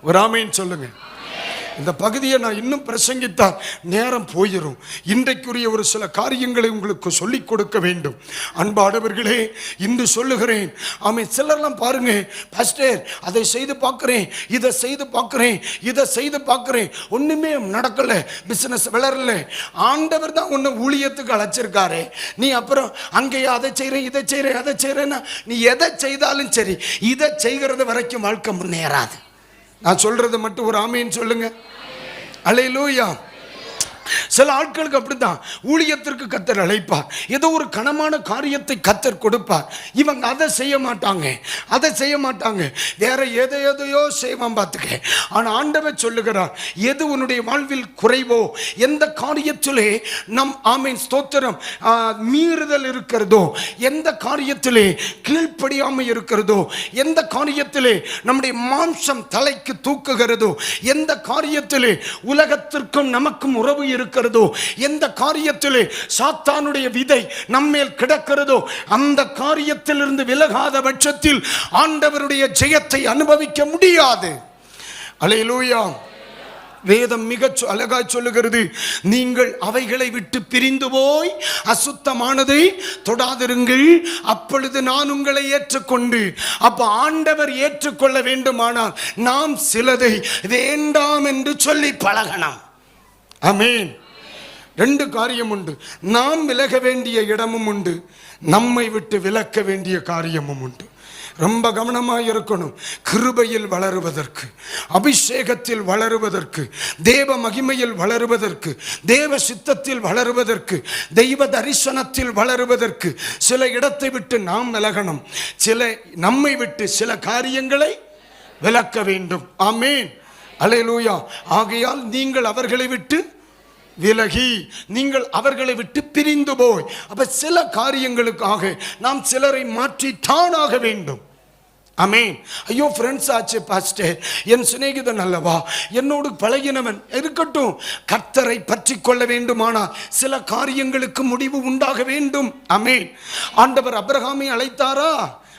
ஒரு ஆமைன்னு சொல்லுங்க. இந்த பகுதியை நான் இன்னும் பிரசங்கித்தால் நேரம் போயிடும் இன்றைக்குரிய ஒரு சில காரியங்களை உங்களுக்கு சொல்லிக் கொடுக்க வேண்டும். அன்பானவர்களே இன்று சொல்லுகிறேன். ஆமை சிலர்லாம் பாருங்க பாஸ்டர் அதை செய்து பார்க்குறேன் இதை செய்து பார்க்குறேன் இதை செய்து பார்க்குறேன். ஒன்றுமே நடக்கலை பிஸ்னஸ் வளரல. ஆண்டவர் தான் ஒன்று ஊழியத்துக்கு அழைச்சிருக்காரு. நீ அப்புறம் அங்கேயே அதை செய்கிறேன் இதை செய்கிறேன் அதை செய்கிறேன்னா நீ எதை செய்தாலும் சரி இதை செய்கிறது வரைக்கும் வாழ்க்கை முன்னேறாது. நான் சொல்றது மட்டும் ஒரு ஆமைன்னு சொல்லுங்க. அலையிலூயா. சில ஆட்களுக்கு அப்படித்தான். ஊழியத்திற்கு கத்தர் அழைப்பார். ஏதோ ஒரு கனமான காரியத்தை கத்தர் கொடுப்பார். இவங்க அதை செய்ய மாட்டாங்க. அதை செய்ய மாட்டாங்க. வேற எதை எதையோ செய்வான் பார்த்துக்க. ஆனால் ஆண்டவர் சொல்லுகிறார் எது உன்னுடைய வாழ்வில் குறைவோ எந்த காரியத்திலே நம் ஆமீன் ஸ்தோத்திரம் மீறுதல் இருக்கிறதோ எந்த காரியத்திலே கீழ்ப்படியாமல் இருக்கிறதோ எந்த காரியத்திலே நம்முடைய மாம்சம் தலைக்கு தூக்குகிறதோ எந்த காரியத்திலே உலகத்திற்கும் நமக்கும் உறவு இருக்கிறது எந்த காரியத்திலே சாத்தானுடைய விதை நம்மேல் கிடக்கிறதோ அந்த காரியத்திலிருந்து விலகாத பட்சத்தில் ஆண்டவருடைய ஜெயத்தை அனுபவிக்க முடியாது. அலையலூயா. வேதம் மிக அழகாய் சொல்லுகிறது நீங்கள் அவைகளை விட்டு பிரிந்து போய் அசுத்தமானதை தொடாதிருங்கள். அப்பொழுது நான் உங்களை ஏற்றுக்கொண்டு அப்ப ஆண்டவர் ஏற்றுக்கொள்ள வேண்டுமானால் நாம் சிலதை வேண்டாம் என்று சொல்லி பழகலாம். ஆமென். ரெண்டு காரியம் உண்டு. நாம் விலக வேண்டிய இடமும் உண்டு. நம்மை விட்டு விலக்க வேண்டிய காரியமும் உண்டு. ரொம்ப கவனமாக இருக்கணும். கிருபையில் வளருவதற்கு அபிஷேகத்தில் வளருவதற்கு தேவ மகிமையில் வளருவதற்கு தேவ சித்தத்தில் வளருவதற்கு தெய்வ தரிசனத்தில் வளருவதற்கு சில இடத்தை விட்டு நாம் விலகணும். சில நம்மை விட்டு சில காரியங்களை விலக்க வேண்டும். ஆமேன். அலையலூயா. ஆகையால் நீங்கள் அவர்களை விட்டு விலகி நீங்கள் அவர்களை விட்டு பிரிந்து போய் அப்ப சில காரியங்களுக்காக நாம் சிலரை மாற்றித்தான் ஆக வேண்டும். அமேன் ஐயோ ஃப்ரெண்ட்ஸ் ஆச்சு பாஸ்டர் என் சிநேகிதன் அல்லவா? என்னோடு பழகினவன் இருக்கட்டும். கர்த்தரை பற்றி கொள்ள வேண்டுமானால் சில காரியங்களுக்கு முடிவு உண்டாக வேண்டும். அமேன் ஆண்டவர் அப்ரஹாமை அழைத்தாரா?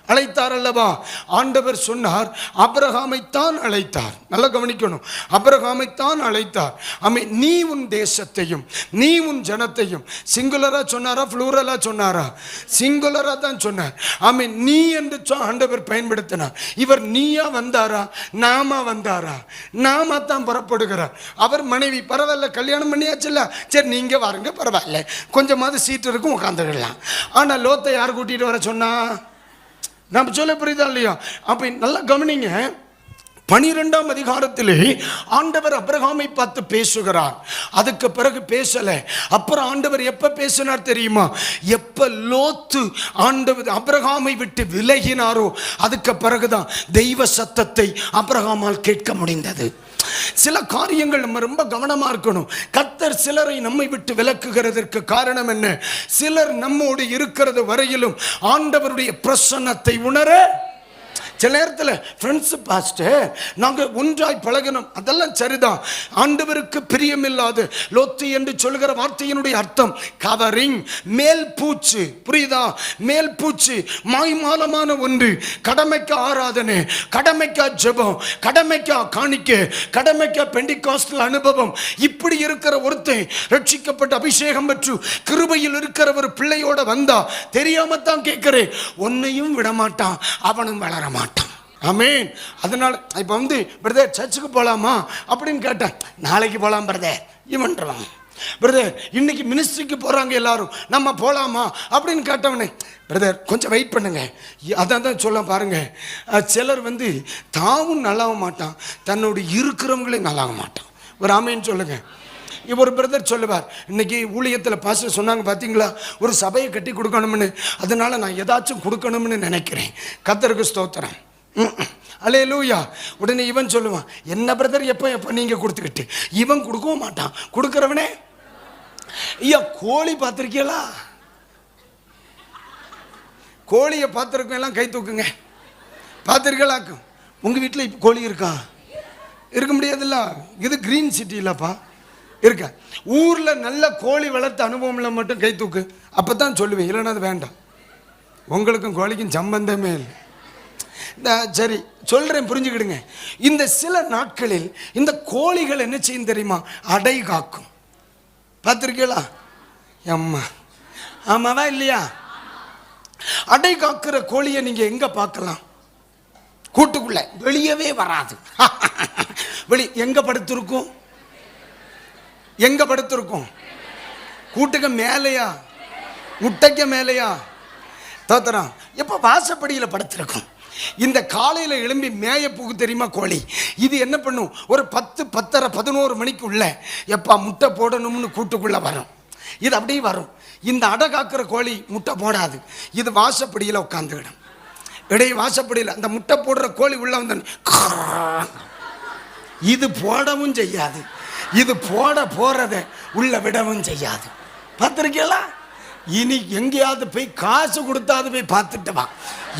அழைத்தார் அல்லவா? ஆண்டவர் சொன்னார் அப்ரஹாமைத்தான் அழைத்தார். நல்லா கவனிக்கணும். அப்ரஹாமைத்தான் அழைத்தார். அமை நீ உன் தேசத்தையும் நீ உன் ஜனத்தையும் சிங்குலரா சொன்னாரா ஃப்ளூரலா சொன்னாரா? சிங்குலரா தான் சொன்னார். ஆமை நீ என்று சொ- ஆண்டவர் பயன்படுத்தினார். இவர் நீயா வந்தாரா? நாமா வந்தாரா? நாம தான் புறப்படுகிறார். அவர் மனைவி பரவாயில்ல கல்யாணம் பண்ணியாச்சுல்ல? சரி நீங்க வாருங்க பரவாயில்ல. கொஞ்சமாவது சீட்டு இருக்கும் உட்காந்துடலாம் ஆனால் லோத்தை யார் கூட்டிட்டு வர சொன்னா? நம்ம சொல்ல புரியுதா இல்லையா? அப்ப நல்லா கவனிங்க. பனிரெண்டாம் அதிகாரத்திலே ஆண்டவர் அப்ரஹாமை பார்த்து பேசுகிறார். அதுக்கு பிறகு பேசல. அப்புறம் ஆண்டவர் எப்ப பேசினார் தெரியுமா? எப்ப லோத்து ஆண்டவர் அப்ரஹாமை விட்டு விலகினாரோ அதுக்கு பிறகுதான் தெய்வ சத்தத்தை அப்ரஹாமால் கேட்க முடிந்தது. சில காரியங்கள் நம்ம ரொம்ப கவனமா இருக்கணும். கத்தர் சிலரை நம்மை விட்டு விலக்குகிறதற்கு காரணம் என்ன? சிலர் நம்மோடு இருக்கிறது வரையிலும் ஆண்டவருடைய பிரசன்னத்தை உணர சில நேரத்தில் ஃப்ரெண்ட்ஸ் பாஸ்ட்டு நாங்கள் ஒன்றாய் பழகணும் அதெல்லாம் சரிதான். ஆண்டவருக்கு பிரியமில்லாது. லோத்து என்று சொல்கிற வார்த்தையினுடைய அர்த்தம் கவரிங் மேல் பூச்சு. புரியுதா? மேல் பூச்சு மாய்மாலமான ஒன்று. கடமைக்கு ஆராதனை கடமைக்கா ஜெபம் கடமைக்கா காணிக்க கடமைக்கா பெண்டிகாஸ்டல் அனுபவம். இப்படி இருக்கிற ஒருத்தன் ரட்சிக்கப்பட்ட அபிஷேகம் பெற்று கிருபையில் இருக்கிற ஒரு பிள்ளையோட வந்தா தெரியாம தான் கேட்கிறேன். உன்னையும் விடமாட்டான் அவனும் வளர அமேன் அதனால் இப்போ வந்து பிரதர் சர்ச்சுக்கு போகலாமா அப்படின்னு கேட்டேன். நாளைக்கு போகலாம் பிரதர் இவன்றவன் பிரதர் இன்னைக்கு மினிஸ்ட்ரிக்கு போகிறாங்க எல்லாரும். நம்ம போகலாமா அப்படின்னு கேட்டவனே பிரதர் கொஞ்சம் வெயிட் பண்ணுங்க. அதான் தான் சொல்ல பாருங்க. சிலர் வந்து தாவும் நல்லாக மாட்டான். தன்னோட இருக்கிறவங்களையும் நல்லாக மாட்டான். ஒரு ஆமேன்னு சொல்லுங்க. இப்போ ஒரு பிரதர் சொல்லுவார். இன்னைக்கு ஊழியத்தில் பாஸ்டர் சொன்னாங்க பார்த்தீங்களா ஒரு சபையை கட்டி கொடுக்கணும்னு. அதனால நான் ஏதாச்சும் கொடுக்கணும்னு நினைக்கிறேன். கத்தருக்கு ஸ்தோத்திரம். அலே லூயா உடனே இவன் சொல்லுவான் என்ன பிரதர் எப்போ எப்போ நீங்கள் கொடுத்துக்கிட்டு? இவன் கொடுக்கவும் மாட்டான். கொடுக்குறவனே? ஐயா கோழி பார்த்துருக்கீங்களா? கோழியை பார்த்துருக்கோம் எல்லாம் கை தூக்குங்க. பார்த்துருக்கலாக்கும் உங்கள் வீட்டில் இப்போ கோழி இருக்கா? இருக்க முடியாதுல்ல. இது க்ரீன் சிட்டி இல்லைப்பா. இருக்க. ஊரில் நல்ல கோழி வளர்த்த அனுபவம்ல மட்டும் கை தூக்கு. அப்போ தான் சொல்லுவேன் இல்லைன்னா அது வேண்டாம். உங்களுக்கும் கோழிக்கும் சம்பந்தமே இல்லை. சரி சொல்கிறேன் புரிஞ்சுக்கிடுங்க. இந்த சில நாட்களில் இந்த கோழிகள் என்ன செய்யும் தெரியுமா? அடை காக்கும். பார்த்துருக்கீங்களா? அம்மா. ஆமாவா இல்லையா? அடை காக்கிற கோழியை நீங்கள் எங்கே பார்க்கலாம்? கூட்டுக்குள்ள. வெளியவே வராது. வெளி எங்கே படுத்திருக்கும்? எங்கே படுத்திருக்கும்? கூட்டுக்கு மேலையா? முட்டைக்கு மேலையா? தோத்துறான் எப்போ வாசப்படியில் படுத்திருக்கும்? இந்த காலையில் எழும்பி மேய போகு தெரியுமா கோழி? இது என்ன பண்ணும்? ஒரு பத்து பத்தரை பதினோரு மணிக்குள்ள எப்பா முட்டை போடணும்னு கூட்டுக்குள்ள வரும். இது அப்படியே வரும். இந்த அடை காக்கிற கோழி முட்டை போடாது. இது வாசப்படியில் உட்காந்துக்கிடும் இடையே வாசப்படியில் அந்த முட்டை போடுற கோழி உள்ள வந்த இது போடவும் செய்யாது. இது போட போறத உள்ள விடவும் செய்யாது. பார்த்துருக்கீங்களா? இனி எங்கேயாவது போய் காசு கொடுத்தாது போய் பார்த்துட்டு வா.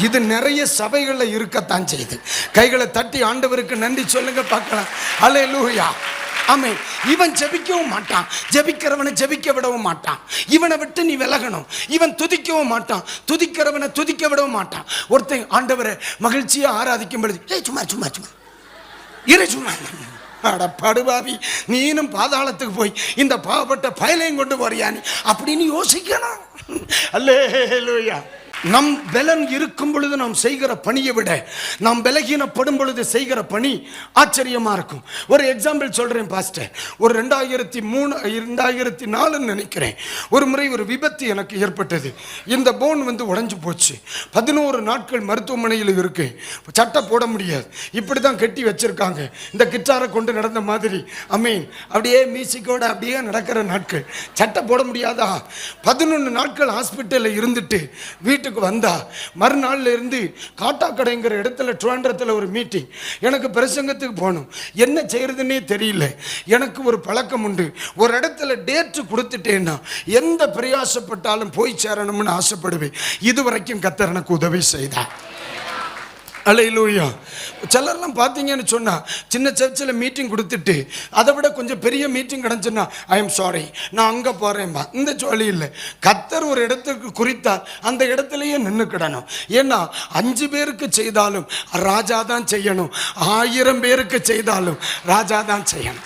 இது நிறைய சபைகளில் இருக்கத்தான் செய்யுது. கைகளை தட்டி ஆண்டவருக்கு நன்றி சொல்லுங்க பார்க்கலாம். அலே லூயா ஆமே இவன் ஜெபிக்கவும் மாட்டான். ஜெபிக்கிறவனை ஜெபிக்க விடவும் மாட்டான். இவனை விட்டு நீ விலகணும். இவன் துதிக்கவும் மாட்டான். துதிக்கிறவனை துதிக்க விடவும் மாட்டான். ஒருத்தன் ஆண்டவரை மகிழ்ச்சியாக ஆராதிக்கும் பொழுது ஏய் சும்மா சும்மா சும்மா இரு. சும்மா அட படுபாவி நீனும் பாதாளத்துக்கு போய் இந்த பாவப்பட்ட பயலையும் கொண்டு போறியானி அப்படின்னு யோசிக்கணும். அல்லேலூயா. நம் பலன் இருக்கும் பொழுது நாம் செய்கிற பணியை விட நாம் பலகீனப்படும் பொழுது செய்கிற பணி ஆச்சரியமா இருக்கும். ஒரு எக்ஸாம்பிள் சொல்றேன் பாஸ்டர் ஒரு ரெண்டாயிரத்தி மூணு ரெண்டாயிரத்தி நாலுன்னு நினைக்கிறேன். ஒரு முறை ஒரு விபத்து எனக்கு ஏற்பட்டது. இந்த போன் வந்து உடைஞ்சு போச்சு. பதினோரு நாட்கள் மருத்துவமனையில் இருக்கு சட்டை போட முடியாது. இப்படி தான் கட்டி வச்சிருக்காங்க. இந்த கிட்டாரை கொண்டு நடந்த மாதிரி. அமீன் அப்படியே மியூசிக்கோட அப்படியே நடக்கிற நாட்கள். சட்டை போட முடியாதா? பதினொன்று நாட்கள் ஹாஸ்பிட்டலில் இருந்துட்டு வீட்டுக்கு வந்தா மறுநாள்ல இருந்து காட்டாக்கடைங்கிற இடத்துல ட்ரிவாண்டரத்தில் ஒரு மீட்டிங் எனக்கு பிரசங்கத்துக்கு போகணும். என்ன செய்யறதுன்னே தெரியல. எனக்கு ஒரு பழக்கம் உண்டு. ஒரு இடத்துல டேட்டு கொடுத்துட்டேன்னா எந்த பிரயாசப்பட்டாலும் போய் சேரணும்னு ஆசைப்படுவேன். இதுவரைக்கும் கத்தர் எனக்கு உதவி செய்தார். அலையிலூயா சிலர்லாம் பார்த்தீங்கன்னு சொன்னால் சின்ன சர்ச்சில் மீட்டிங் கொடுத்துட்டு அதை விட கொஞ்சம் பெரிய மீட்டிங் கிடச்சுன்னா ஐ எம் சாரி நான் அங்கே போகிறேன்பா இந்த ஜோலி இல்லை கத்தர் ஒரு இடத்துக்கு குறித்தால் அந்த இடத்துலையே நின்றுக்கிடணும் ஏன்னா அஞ்சு பேருக்கு செய்தாலும் ராஜா தான் செய்யணும். ஆயிரம் பேருக்கு செய்தாலும் ராஜா தான் செய்யணும்.